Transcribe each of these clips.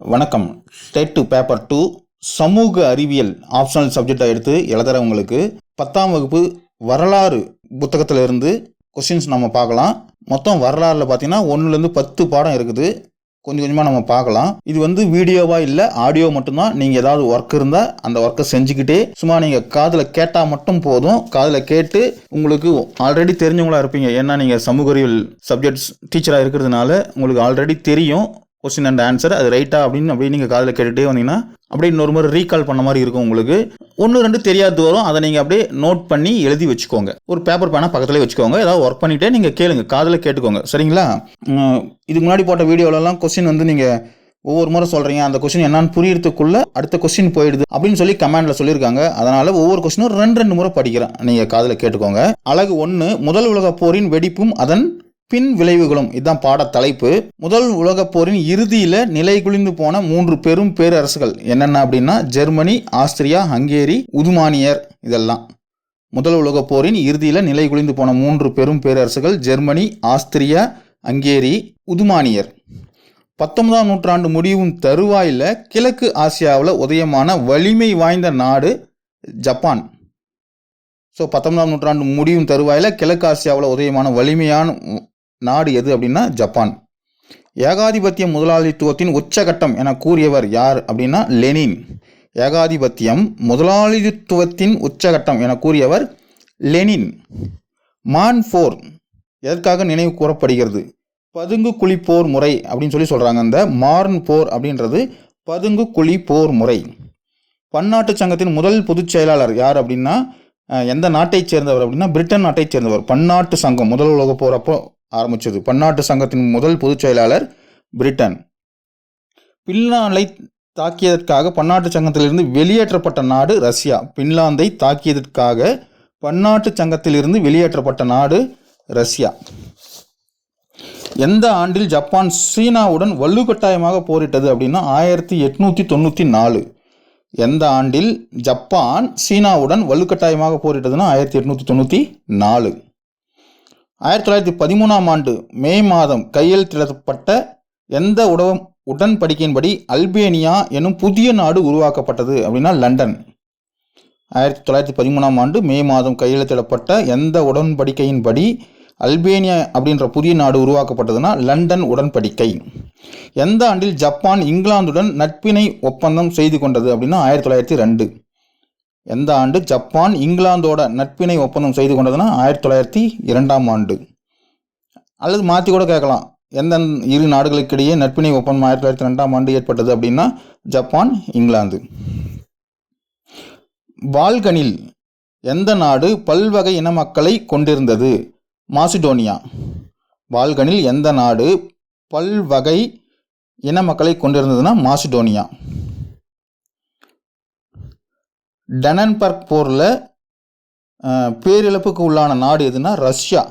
வணக்கம். State to paper two சமூக அறிவியல் ஆப்ஷனல் சப்ஜெக்டாக எடுத்து எழுதுறவங்களுக்கு பத்தாம் வகுப்பு வரலாறு புத்தகத்தில் இருந்து கொஷின்ஸ் நம்ம பார்க்கலாம். மொத்தம் வரலாறில் பார்த்தீங்கன்னா ஒன்றுலேருந்து பத்து பாடம் இருக்குது. கொஞ்சம் கொஞ்சமாக நம்ம பார்க்கலாம். இது வந்து வீடியோவாக இல்லை ஆடியோ மட்டும்தான். நீங்கள் ஏதாவது ஒர்க் இருந்தால் அந்த ஒர்க்கை செஞ்சுக்கிட்டே சும்மா நீங்கள் காதில் கேட்டால் மட்டும் போதும். காதில் கேட்டு உங்களுக்கு ஆல்ரெடி தெரிஞ்சவங்களா இருப்பீங்க. ஏன்னா நீங்கள் சமூக அறிவியல் சப்ஜெக்ட்ஸ் டீச்சராக இருக்கிறதுனால உங்களுக்கு ஆல்ரெடி தெரியும். கொஸ்டின் அண்ட் ஆன்சர் அது ரைட்டா அப்படின்னு அப்படியே நீங்கள் காதில் கேட்டுகிட்டே வந்தீங்கன்னா அப்படியே இன்னொரு முறை ரீகால் பண்ண மாதிரி இருக்கும் உங்களுக்கு. ஒன்று ரெண்டு தெரியாது வரும். அதை நீங்கள் அப்படியே நோட் பண்ணி எழுதி வச்சுக்கோங்க. ஒரு பேப்பர் பேனா பக்கத்துலேயே வச்சுக்கோங்க. ஏதாவது ஒர்க் பண்ணிகிட்டே நீங்கள் கேளுங்க. காதில் கேட்டுக்கோங்க. சரிங்களா? இதுக்கு முன்னாடி போட்ட வீடியோலலாம் கொஸ்டின் வந்து நீங்கள் ஒவ்வொரு முறை சொல்கிறீங்க அந்த கொஸ்டின் என்னன்னு புரியறதுக்குள்ள அடுத்த கொஸ்டின் போயிடுது அப்படின்னு சொல்லி கமெண்டில் சொல்லியிருக்காங்க. அதனால் ஒவ்வொரு கொஸ்டினும் ரெண்டு ரெண்டு முறை படிக்கிறேன். நீங்கள் காதில் கேட்டுக்கோங்க. அழகு ஒன்று முதல் உலக போரின் வெடிப்பும் அதன் பின் விளைவுகளும் இதுதான் பாட தலைப்பு முதல் உலகப் போரின் இறுதியில் நிலை குலிந்து போன மூன்று பெரும் பேரரசுகள் என்னென்ன அப்படின்னா ஜெர்மனி ஆஸ்திரியா ஹங்கேரி உதுமானியர் இதெல்லாம். முதல் உலகப் போரின் இறுதியில் நிலை குலிந்து போன மூன்று பெரும் பேரரசுகள் ஜெர்மனி ஆஸ்திரியா ஹங்கேரி உதுமானியர். பத்தொன்பதாம் நூற்றாண்டு முடிவும் தருவாயில் கிழக்கு ஆசியாவில் உதயமான வலிமை வாய்ந்த நாடு ஜப்பான். ஸோ பத்தொன்பதாம் நூற்றாண்டு முடியும் தருவாயில் கிழக்கு ஆசியாவில் உதயமான வலிமையான நாடு எது அப்படின்னா ஜப்பான். ஏகாதிபத்திய முதலாளித்துவத்தின் உச்சகட்டம் என கூறியவர் யார் அப்படின்னா லெனின். ஏகாதிபத்தியம் முதலாளித்துவத்தின் உச்சகட்டம் என கூறியவர் லெனின். மான் போர் எதற்காக நினைவு கூறப்படுகிறது? பதுங்கு குழி போர் முறை அப்படின்னு சொல்லி சொல்கிறாங்க இந்த மார்ன் போர் அப்படின்றது பதுங்கு குழி போர் முறை. பன்னாட்டு சங்கத்தின் முதல் பொதுச் செயலாளர் யார் அப்படின்னா எந்த நாட்டைச் சேர்ந்தவர் அப்படின்னா பிரிட்டன் நாட்டைச் சேர்ந்தவர். பன்னாட்டு சங்கம் முதல் உலக போகிறப்போ ஆரம்பித்தது பன்னாட்டு சங்கத்தின் முதல் பொதுச் செயலாளர் பிரிட்டன். பின்லாந்தை தாக்கியதற்காக பன்னாட்டு சங்கத்திலிருந்து வெளியேற்றப்பட்ட நாடு ரஷ்யா. பின்லாந்தை தாக்கியதற்காக பன்னாட்டு சங்கத்திலிருந்து வெளியேற்றப்பட்ட நாடு ரஷ்யா. எந்த ஆண்டில் ஜப்பான் சீனாவுடன் வலுக்கட்டாயமாக போரிட்டது அப்படின்னா ஆயிரத்தி எட்நூற்றி தொண்ணூற்றி நாலு. எந்த ஆண்டில் ஜப்பான் சீனாவுடன் வலுக்கட்டாயமாக போரிட்டதுன்னா ஆயிரத்தி எட்நூற்றி தொண்ணூற்றி நாலு. ஆயிரத்தி தொள்ளாயிரத்தி பதிமூணாம் ஆண்டு மே மாதம் கையெழுத்திடப்பட்ட எந்த உடவ உடன்படிக்கையின்படி அல்பேனியா எனும் புதிய நாடு உருவாக்கப்பட்டது அப்படின்னா லண்டன். ஆயிரத்தி தொள்ளாயிரத்தி பதிமூணாம் ஆண்டு மே மாதம் கையெழுத்திடப்பட்ட எந்த உடன்படிக்கையின்படி அல்பேனியா அப்படின்ற புதிய நாடு உருவாக்கப்பட்டதுன்னா லண்டன் உடன்படிக்கை. எந்த ஆண்டில் ஜப்பான் இங்கிலாந்துடன் நட்பினை ஒப்பந்தம் செய்து கொண்டது அப்படின்னா ஆயிரத்தி தொள்ளாயிரத்தி ரெண்டு. எந்த ஆண்டு ஜப்பான் இங்கிலாந்தோட நட்பினை ஒப்பந்தம் செய்து கொண்டதுன்னா ஆயிரத்தி தொள்ளாயிரத்தி இரண்டாம் ஆண்டு. அல்லது மாற்றி கூட கேட்கலாம். எந்த இரு நாடுகளுக்கிடையே நட்பினை ஒப்பந்தம் ஆயிரத்தி தொள்ளாயிரத்தி ரெண்டாம் ஆண்டு ஏற்பட்டது அப்படின்னா ஜப்பான் இங்கிலாந்து. பால்கனில் எந்த நாடு பல்வகை இன மக்களை கொண்டிருந்தது? மாசிடோனியா. பால்கனில் எந்த நாடு பல்வகை இன மக்களை கொண்டிருந்ததுன்னா மாசிடோனியா. டெனன்பர்க் போரில் பேரிழப்புக்கு உள்ளான நாடு எதுனா ரஷ்யா.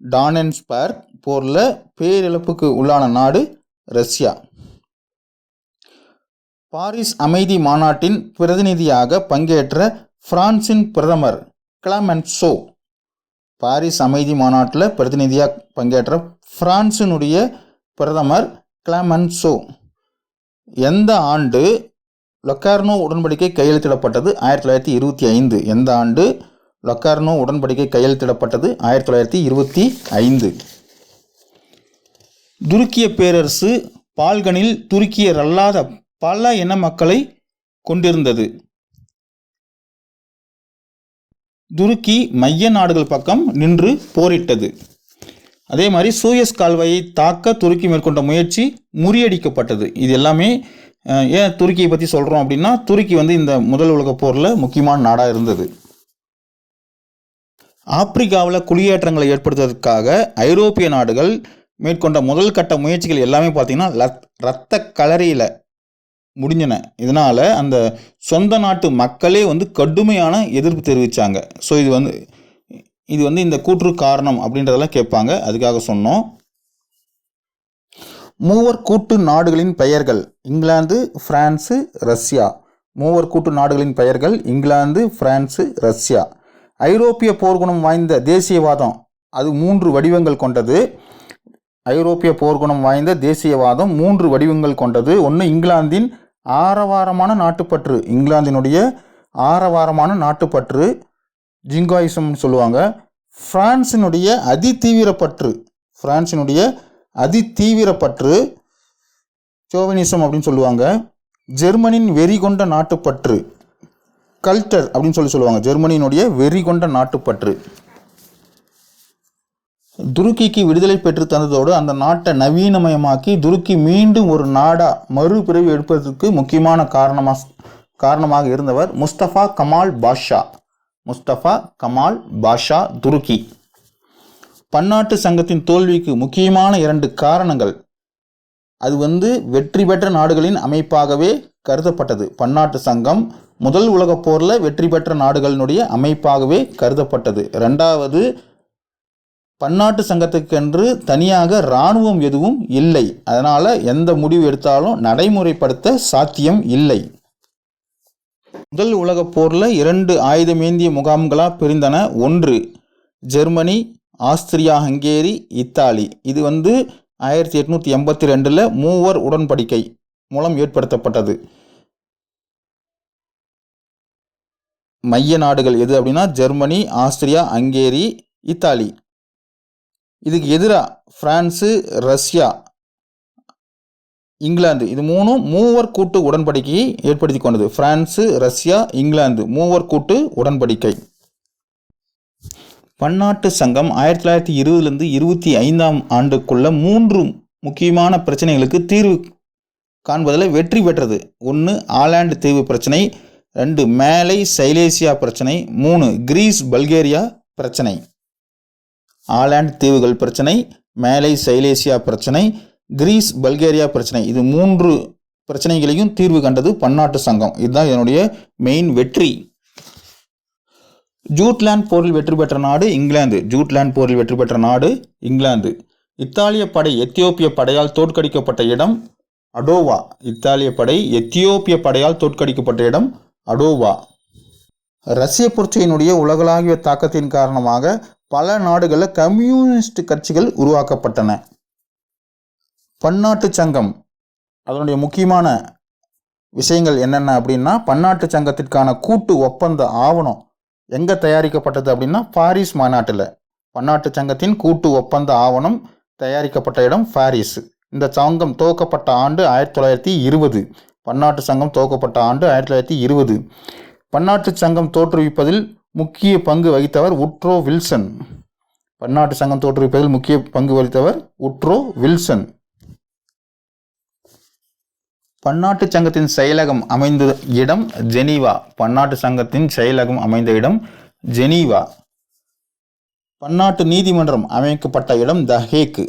டானன்ஸ்பர்க் போரில் பேரிழப்புக்கு உள்ளான நாடு ரஷ்யா. பாரிஸ் அமைதி மாநாட்டின் பிரதிநிதியாக பங்கேற்ற பிரான்சின் பிரதமர் கிளமென்சோ பாரிஸ் அமைதி மாநாட்டில் பிரதிநிதியாக பங்கேற்ற பிரான்சினுடைய பிரதமர் கிளமென்சோ. எந்த ஆண்டு லொக்கார்னோ உடன்படிக்கை கையெழுத்திடப்பட்டது ஆயிரத்தி தொள்ளாயிரத்தி இருபத்தி ஐந்து. எந்த ஆண்டு லொக்கார்னோ உடன்படிக்கை கையெழுத்திடப்பட்டது ஆயிரத்தி தொள்ளாயிரத்தி இருபத்தி ஐந்து. துருக்கிய பேரரசு பால்கனில் துருக்கியர் அல்லாத பல இன மக்களை கொண்டிருந்தது. துருக்கி மைய நாடுகள் பக்கம் நின்று போரிட்டது. அதே மாதிரி சூயஸ் கால்வாயை தாக்க துருக்கி மேற்கொண்ட முயற்சி முறியடிக்கப்பட்டது. இது எல்லாமே ஏன் துருக்கியை பற்றி சொல்கிறோம் அப்படின்னா துருக்கி வந்து இந்த முதல் உலகப் போரில் முக்கியமான நாடாக இருந்தது. ஆப்பிரிக்காவில் குடியேற்றங்களை ஏற்படுத்துவதற்காக ஐரோப்பிய நாடுகள் மேற்கொண்ட முதல் கட்ட முயற்சிகள் எல்லாமே பார்த்தீங்கன்னா லத் ரத்த கலரியில் முடிஞ்சன. இதனால் அந்த சொந்த நாட்டு மக்களே வந்து கடுமையான எதிர்ப்பு தெரிவித்தாங்க ஸோ இது வந்து இது வந்து இந்த கூற்று காரணம் அப்படின்றதெல்லாம் கேட்பாங்க. அதுக்காக சொன்னோம். மூவர் கூட்டு நாடுகளின் பெயர்கள் இங்கிலாந்து பிரான்சு ரஷ்யா. மூவர் கூட்டு நாடுகளின் பெயர்கள் இங்கிலாந்து பிரான்சு ரஷ்யா. ஐரோப்பிய போர்க்குணம் வாய்ந்த தேசியவாதம் அது மூன்று வடிவங்கள் கொண்டது. ஐரோப்பிய போர்க்குணம் வாய்ந்த தேசியவாதம் மூன்று வடிவங்கள் கொண்டது. ஒன்று இங்கிலாந்தின் ஆரவாரமான நாட்டுப்பற்று இங்கிலாந்தினுடைய ஆரவாரமான நாட்டுப்பற்று ஜிங்காயிசம்னு சொல்லுவாங்க. பிரான்சினுடைய அதிதீவிரப்பற்று பிரான்சினுடைய அதிதீவிரப்பற்று சோவனிசம் அப்படின்னு சொல்லுவாங்க. ஜெர்மனின் வெறி கொண்ட நாட்டுப்பற்று கல்ச்சர் அப்படின்னு சொல்லி சொல்லுவாங்க. ஜெர்மனியினுடைய வெறி கொண்ட நாட்டுப்பற்று. துருக்கிக்கு விடுதலை பெற்று தந்ததோடு அந்த நாட்டை நவீனமயமாக்கி துருக்கி மீண்டும் ஒரு நாடா மறுபிறவி எடுப்பதற்கு முக்கியமான காரணமாக காரணமாக இருந்தவர் முஸ்தபா கமால் பாஷா. முஸ்தபா கமால் பாஷா துருக்கி. பன்னாட்டு சங்கத்தின் தோல்விக்கு முக்கியமான இரண்டு காரணங்கள். அது வந்து வெற்றி பெற்ற நாடுகளின் அமைப்பாகவே கருதப்பட்டது. பன்னாட்டு சங்கம் முதல் உலகப் போரில் வெற்றி பெற்ற நாடுகளினுடைய அமைப்பாகவே கருதப்பட்டது. ரெண்டாவது பன்னாட்டு சங்கத்துக்கென்று தனியாக இராணுவம் எதுவும் இல்லை. அதனால் எந்த முடிவு எடுத்தாலும் நடைமுறைப்படுத்த சாத்தியம் இல்லை. முதல் உலகப் போரில் இரண்டு ஆயுதமேந்திய முகாம்களாக பிரிந்தன. ஒன்று ஜெர்மனி ஆஸ்திரியா ஹங்கேரி இத்தாலி. இது வந்து ஆயிரத்தி எட்நூற்றி எண்பத்தி ரெண்டில் மூவர் உடன்படிக்கை மூலம் ஏற்படுத்தப்பட்டது. மைய நாடுகள் எது அப்படின்னா ஜெர்மனி ஆஸ்திரியா ஹங்கேரி இத்தாலி. இதுக்கு எதிராக ஃப்ரான்ஸு ரஷ்யா இங்கிலாந்து. இது மூணும் மூவர் கூட்டு உடன்படிக்கையை ஏற்படுத்தி கொண்டது. பிரான்ஸு ரஷ்யா இங்கிலாந்து மூவர் கூட்டு உடன்படிக்கை. பன்னாட்டு சங்கம் ஆயிரத்தி தொள்ளாயிரத்தி இருபதுலேருந்து இருபத்தி ஐந்தாம் ஆண்டுக்குள்ள மூன்று முக்கியமான பிரச்சனைகளுக்கு தீர்வு காண்பதில் வெற்றி பெற்றது. ஒன்று ஆலாண்டு தீவு பிரச்சனை. ரெண்டு மேலை சைலேசியா பிரச்சனை. மூணு கிரீஸ் பல்கேரியா பிரச்சனை. ஆலாண்ட் தீவுகள் பிரச்சனை. மேலை சைலேசியா பிரச்சனை. கிரீஸ் பல்கேரியா பிரச்சனை. இது மூன்று பிரச்சனைகளையும் தீர்வு கண்டது பன்னாட்டு சங்கம். இதுதான் இதனுடைய மெயின் வெற்றி. ஜூட்லேண்ட் போரில் வெற்றி பெற்ற நாடு இங்கிலாந்து. ஜூட்லேண்ட் போரில் வெற்றி பெற்ற நாடு இங்கிலாந்து. இத்தாலிய படை எத்தியோப்பிய படையால் தோற்கடிக்கப்பட்ட இடம் அடோவா. இத்தாலிய படை எத்தியோப்பிய படையால் தோற்கடிக்கப்பட்ட இடம் அடோவா. ரஷ்ய புரட்சியினுடைய உலகளாவிய தாக்கத்தின் காரணமாக பல நாடுகளில் கம்யூனிஸ்ட் கட்சிகள் உருவாக்கப்பட்டன. பன்னாட்டு சங்கம். அதனுடைய முக்கியமான விஷயங்கள் என்னென்ன அப்படின்னா பன்னாட்டு சங்கத்திற்கான கூட்டு ஒப்பந்த ஆவணம். எங்கே தயாரிக்கப்பட்டது அப்படின்னா பாரிஸ் மாநாட்டில். பன்னாட்டு சங்கத்தின் கூட்டு ஒப்பந்த ஆவணம் தயாரிக்கப்பட்ட இடம் பாரிஸ். இந்த சங்கம் துவக்கப்பட்ட ஆண்டு ஆயிரத்தி தொள்ளாயிரத்தி இருபது. பன்னாட்டு சங்கம் துவக்கப்பட்ட ஆண்டு ஆயிரத்தி தொள்ளாயிரத்தி இருபது. பன்னாட்டு சங்கம் தோற்றுவிப்பதில் முக்கிய பங்கு வகித்தவர் உட்ரோ வில்சன். பன்னாட்டு சங்கம் தோற்றுவிப்பதில் முக்கிய பங்கு வகித்தவர் உட்ரோ வில்சன். பன்னாட்டு சங்கத்தின் செயலகம் அமைந்த இடம் ஜெனீவா. பன்னாட்டு சங்கத்தின் செயலகம் அமைந்த இடம் ஜெனீவா. பன்னாட்டு நீதிமன்றம் அமைக்கப்பட்ட இடம் த ஹேக்கு.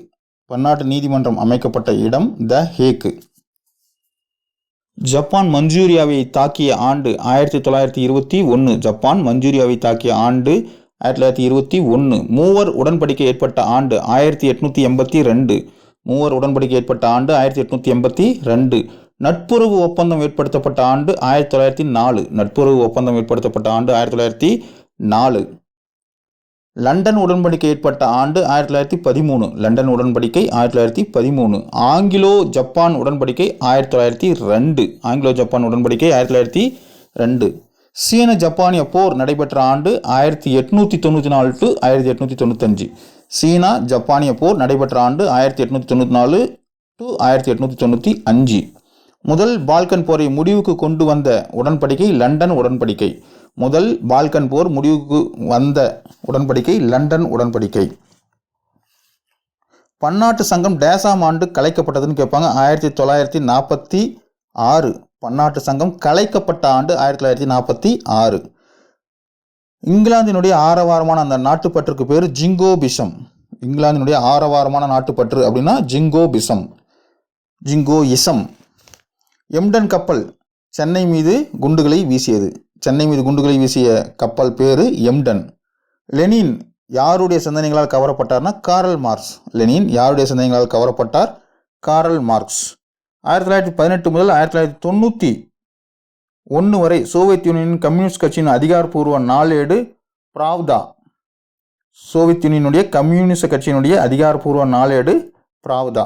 பன்னாட்டு நீதிமன்றம் அமைக்கப்பட்ட இடம் த ஹேக்கு. ஜப்பான் மஞ்சூரியாவை தாக்கிய ஆண்டு ஆயிரத்தி தொள்ளாயிரத்தி இருபத்தி ஒன்று ஜப்பான் மஞ்சூரியாவை தாக்கிய ஆண்டு ஆயிரத்தி தொள்ளாயிரத்தி இருபத்தி ஒன்று மூவர் உடன்படிக்கை ஏற்பட்ட ஆண்டு ஆயிரத்தி எட்நூற்றி எண்பத்தி ரெண்டு. மூவர் உடன்படிக்கை ஏற்பட்ட ஆண்டு ஆயிரத்தி எட்நூற்றி எண்பத்தி ரெண்டு. நட்புறவு ஒப்பந்தம் ஏற்படுத்தப்பட்ட ஆண்டு ஆயிரத்தி தொள்ளாயிரத்தி நாலு. நட்புறவு ஒப்பந்தம் ஏற்படுத்தப்பட்ட ஆண்டு ஆயிரத்தி தொள்ளாயிரத்தி நாலு. லண்டன் உடன்படிக்கை ஏற்பட்ட ஆண்டு ஆயிரத்தி தொள்ளாயிரத்தி பதிமூணு. லண்டன் உடன்படிக்கை ஆயிரத்தி தொள்ளாயிரத்தி பதிமூணு. ஆங்கிலோ ஜப்பான் உடன்படிக்கை ஆயிரத்தி தொள்ளாயிரத்தி ரெண்டு. ஆங்கிலோ ஜப்பான் உடன்படிக்கை ஆயிரத்தி தொள்ளாயிரத்தி ரெண்டு. சீன ஜப்பானிய போர் நடைபெற்ற ஆண்டு ஆயிரத்தி எட்நூற்றி தொண்ணூற்றி நாலு டு ஆயிரத்தி எட்நூற்றி தொண்ணூத்தஞ்சு. சீனா ஜப்பானிய போர் நடைபெற்ற ஆண்டு ஆயிரத்தி எட்நூற்றி தொண்ணூற்றி நாலு டு ஆயிரத்தி எட்நூற்றி தொண்ணூற்றி அஞ்சு. முதல் பால்கன் போரை முடிவுக்கு கொண்டு வந்த உடன்படிக்கை லண்டன் உடன்படிக்கை. முதல் பால்கன் போர் முடிவுக்கு வந்த உடன்படிக்கை லண்டன் உடன்படிக்கை. பன்னாட்டு சங்கம் டேசாம் ஆண்டு கலைக்கப்பட்டதுன்னு கேட்பாங்க. ஆயிரத்தி தொள்ளாயிரத்தி நாற்பத்தி ஆறு. பன்னாட்டு சங்கம் கலைக்கப்பட்ட ஆண்டு ஆயிரத்தி தொள்ளாயிரத்தி நாற்பத்தி ஆறு. இங்கிலாந்தினுடைய ஆரவாரமான அந்த நாட்டுப்பற்றுக்கு பேர் ஜிங்கோபிசம் இங்கிலாந்தினுடைய ஆரவாரமான நாட்டுப்பற்று அப்படின்னா ஜிங்கோபிசம் ஜிங்கோயிசம் எம்டன் கப்பல் சென்னை மீது குண்டுகளை வீசியது. சென்னை மீது குண்டுகளை வீசிய கப்பல் பேர் எம்டன். லெனின் யாருடைய சிந்தனைகளால் கவரப்பட்டார்னா காரல் மார்க்ஸ். லெனின் யாருடைய சிந்தனைகளால் கவரப்பட்டார்? Karl Marx. ஆயிரத்தி தொள்ளாயிரத்தி பதினெட்டு முதல் ஆயிரத்தி தொள்ளாயிரத்தி தொண்ணூற்றி ஒன்று வரை சோவியத் யூனியனின் கம்யூனிஸ்ட் கட்சியின் அதிகாரப்பூர்வ நாளேடு பிராவ்தா சோவியத் யூனியனுடைய கம்யூனிஸ்ட் கட்சியினுடைய அதிகாரப்பூர்வ நாளேடு பிராவ்தா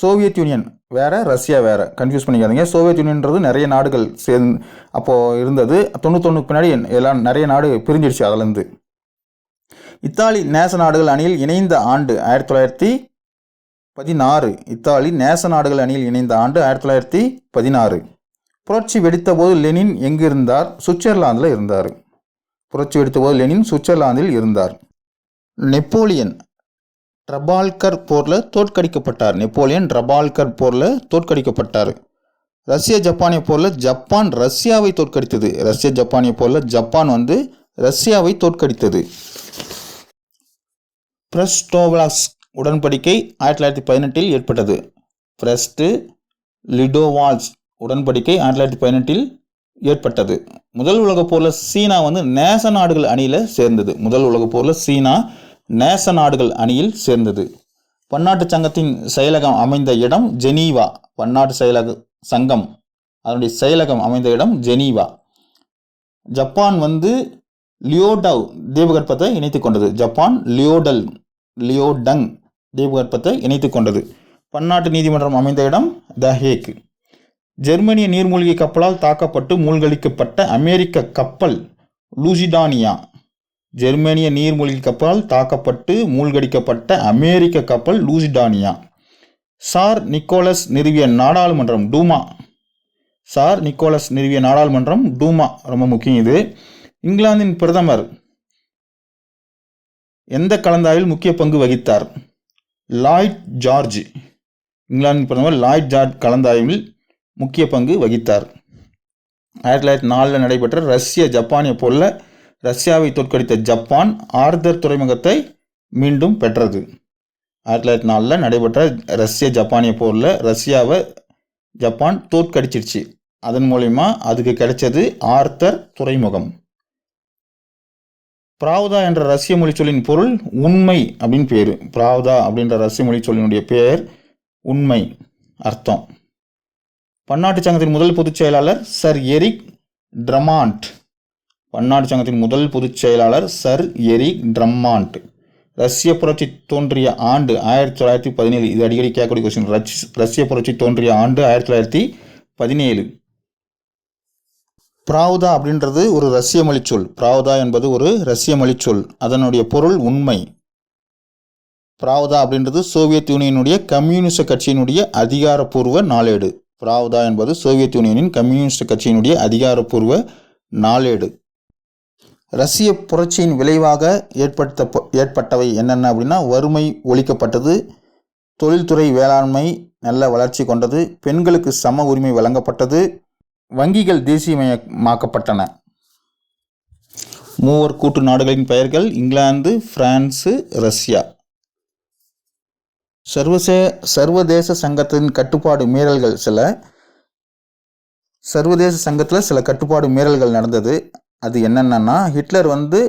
சோவியத் யூனியன் வேறு ரஷ்யா வேறு. கன்ஃபியூஸ் பண்ணிக்காதீங்க. சோவியத் யூனியன்றது நிறைய நாடுகள் சேர்ந்து அப்போது இருந்தது. தொண்ணூத்தொன்னுக்கு பின்னாடி எல்லாம் நிறைய நாடு பிரிஞ்சிடுச்சு அதுலேருந்து. இத்தாலி நேச நாடுகள் அணியில் இணைந்த ஆண்டு ஆயிரத்தி தொள்ளாயிரத்தி பதினாறு. இத்தாலி நேச நாடுகள் அணியில் இணைந்த ஆண்டு ஆயிரத்தி தொள்ளாயிரத்தி பதினாறு. புரட்சி வெடித்த போது லெனின் எங்கு இருந்தார் சுவிட்சர்லாந்தில் இருந்தார். புரட்சி வெடித்த போது லெனின் சுவிட்சர்லாந்தில் இருந்தார். நெப்போலியன் ட்ரபால்கர் போரில் தோற்கடிக்கப்பட்டார். நெப்போலியன் ட்ரபால்கர் போரில் தோற்கடிக்கப்பட்டார். ரஷ்ய ஜப்பானிய போரில் ஜப்பான் ரஷ்யாவை தோற்கடித்தது. ரஷ்ய ஜப்பானிய போரில் ஜப்பான் வந்து ரஷ்யாவை தோற்கடித்தது. பிரஸ்டோவ்லாஸ் உடன்படிக்கை ஆயிரத்தி தொள்ளாயிரத்தி பதினெட்டில் ஏற்பட்டது. பிரஸ்டு லிடோவால்ஸ் உடன்படிக்கை ஆயிரத்தி தொள்ளாயிரத்தி பதினெட்டில் ஏற்பட்டது. முதல் உலகப் போரில் சீனா வந்து நேச நாடுகள் அணியில் சேர்ந்தது. முதல் உலகப் போரில் சீனா நேச நாடுகள் அணியில் சேர்ந்தது. பன்னாட்டு சங்கத்தின் செயலகம் அமைந்த இடம் ஜெனீவா. பன்னாட்டு செயலக சங்கம். அதனுடைய செயலகம் அமைந்த இடம் ஜெனீவா. ஜப்பான் வந்து லியோடவ் தீபகற்பத்தை இணைத்து கொண்டது. ஜப்பான் லியோடல் லியோடங் தீபகற்பத்தை இணைத்து கொண்டது. பன்னாட்டு நீதிமன்றம் அமைந்த இடம் த ஹேக். ஜெர்மனிய நீர்மூழ்கி கப்பலால் தாக்கப்பட்டு மூழ்கடிக்கப்பட்ட அமெரிக்க கப்பல் லூசிடானியா. ஜெர்மனிய நீர்மூழ்கி கப்பலால் தாக்கப்பட்டு மூழ்கடிக்கப்பட்ட அமெரிக்க கப்பல் லூசிடானியா. சார் நிக்கோலஸ் நிறுவிய நாடாளுமன்றம் டூமா. சார் நிக்கோலஸ் நிறுவிய நாடாளுமன்றம் டூமா. ரொம்ப முக்கியம் இது. இங்கிலாந்தின் பிரதமர் எந்த கலந்தாய்வில் முக்கிய பங்கு வகித்தார்? Lloyd George. இங்கிலாந்தின் பிரதமர் லாய்ட் ஜார்ஜ் கலந்தாய்வில் முக்கிய பங்கு வகித்தார். ஆயிரத்தி தொள்ளாயிரத்தி நாலில் நடைபெற்ற ரஷ்ய ஜப்பானிய போல் ரஷ்யாவை தோற்கடித்த ஜப்பான் ஆர்தர் துறைமுகத்தை மீண்டும் பெற்றது. ஆயிரத்தி தொள்ளாயிரத்தி நாலில் நடைபெற்ற ரஷ்ய ஜப்பானிய போரில் ரஷ்யாவை ஜப்பான் தோற்கடிச்சிருச்சு. அதன் மூலயமா அதுக்கு கிடைச்சது ஆர்தர் துறைமுகம். பிராவ்தா என்ற ரஷ்ய மொழி சொல்லின் பொருள் உண்மை அப்படின்னு பேர். பிராவ்தா அப்படின்ற ரஷ்ய மொழி சொல்லினுடைய பெயர் உண்மை அர்த்தம். பன்னாட்டு சங்கத்தின் முதல் பொதுச் செயலாளர் சர் எரிக் ட்ரமாண்ட். பன்னாட்டு சங்கத்தின் முதல் பொதுச் செயலாளர் சர் எரிக் ட்ரம்மாண்ட். ரஷ்ய புரட்சி தோன்றிய ஆண்டு ஆயிரத்தி தொள்ளாயிரத்தி பதினேழு. இது அடிக்கடி கேட்கக்கூடிய கொஸ்டின் ரஷ் ரஷ்ய புரட்சி தோன்றிய ஆண்டு ஆயிரத்தி தொள்ளாயிரத்தி பதினேழு. பிராவுதா அப்படின்றது ஒரு ரஷ்ய மொழிச்சொல். பிராவுதா என்பது ஒரு ரஷ்ய மொழிச்சொல். அதனுடைய பொருள் உண்மை. பிராவுதா அப்படின்றது சோவியத் யூனியனுடைய கம்யூனிஸ்ட் கட்சியினுடைய அதிகாரப்பூர்வ நாளேடு. பிராவுதா என்பது சோவியத் யூனியனின் கம்யூனிஸ்ட் கட்சியினுடைய அதிகாரப்பூர்வ நாளேடு. ரஷ்ய புரட்சியின் விளைவாக ஏற்படுத்த ஏற்பட்டவை என்னென்ன அப்படின்னா வறுமை ஒழிக்கப்பட்டது தொழில்துறை வேளாண்மை நல்ல வளர்ச்சி கொண்டது பெண்களுக்கு சம உரிமை வழங்கப்பட்டது வங்கிகள் தேசியமயமாக்கப்பட்டன. மூவர் கூட்டு நாடுகளின் பெயர்கள் இங்கிலாந்து பிரான்சு ரஷ்யா. சர்வசே சர்வதேச சங்கத்தின் கட்டுப்பாடு மீறல்கள் சில. சர்வதேச சங்கத்தில் சில கட்டுப்பாடு மீறல்கள் நடந்தது. அது என்னென்னா ஹிட்லர் வந்து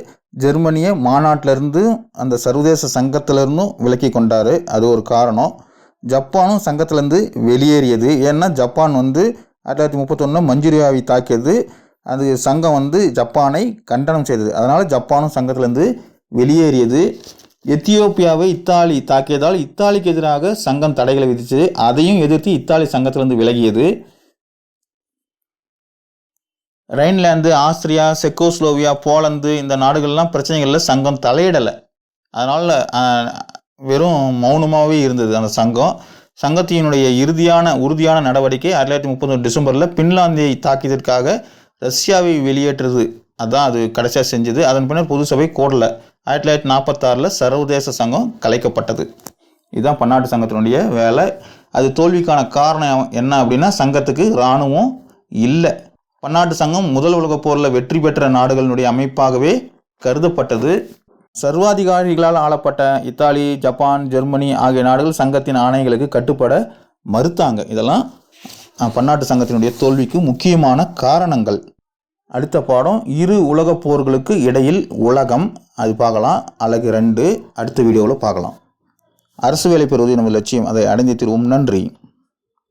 ஜெர்மனியை மாநாட்டிலேருந்து அந்த சர்வதேச சங்கத்திலேருந்தும் விலக்கி கொண்டார். அது ஒரு காரணம். ஜப்பானும் சங்கத்திலேருந்து வெளியேறியது. ஏன்னா ஜப்பான் வந்து ஆயிரத்தி தொள்ளாயிரத்தி முப்பத்தொன்று மஞ்சுரியாவை தாக்கியது. அது சங்கம் வந்து ஜப்பானை கண்டனம் செய்தது. அதனால் ஜப்பானும் சங்கத்திலேருந்து வெளியேறியது. எத்தியோப்பியாவை இத்தாலி தாக்கியதால் இத்தாலிக்கு எதிராக சங்கம் தடைகளை விதித்தது. அதையும் எதிர்த்து இத்தாலி சங்கத்திலிருந்து விலகியது. ரைன்லேந்து ஆஸ்திரியா செக்கோஸ்லோவியா போலந்து இந்த நாடுகள்லாம் பிரச்சனைகளில் சங்கம் தலையிடலை. அதனால் வெறும் மௌனமாகவே இருந்தது அந்த சங்கம். சங்கத்தினுடைய இறுதியான உறுதியான நடவடிக்கை ஆயிரத்தி தொள்ளாயிரத்தி முப்பது டிசம்பரில் பின்லாந்தியை தாக்கியதற்காக ரஷ்யாவை வெளியேற்றுறது அதுதான் அது கடைசியாக செஞ்சது. அதன் பின்னர் பொது சபை கோடலை ஆயிரத்தி தொள்ளாயிரத்தி நாற்பத்தாறில் சர்வதேச சங்கம் கலைக்கப்பட்டது. இதுதான் பன்னாட்டு சங்கத்தினுடைய வேலை. அது தோல்விக்கான காரணம் என்ன அப்படின்னா சங்கத்துக்கு இராணுவம் இல்லை. பன்னாட்டு சங்கம் முதல் உலகப் போரில் வெற்றி பெற்ற நாடுகளினுடைய அமைப்பாகவே கருதப்பட்டது. சர்வாதிகாரிகளால் ஆளப்பட்ட இத்தாலி ஜப்பான் ஜெர்மனி ஆகிய நாடுகள் சங்கத்தின் ஆணைகளுக்கு கட்டுப்பட மறுத்தாங்க. இதெல்லாம் பன்னாட்டு சங்கத்தினுடைய தோல்விக்கு முக்கியமான காரணங்கள். அடுத்த பாடம் இரு உலகப் போர்களுக்கு இடையில் உலகம். அது பார்க்கலாம். அழகு ரெண்டு. அடுத்த வீடியோவில் பார்க்கலாம். அரசு வேலை பெறுவது நமது லட்சியம். அதை அடைந்து திருவோம். நன்றி.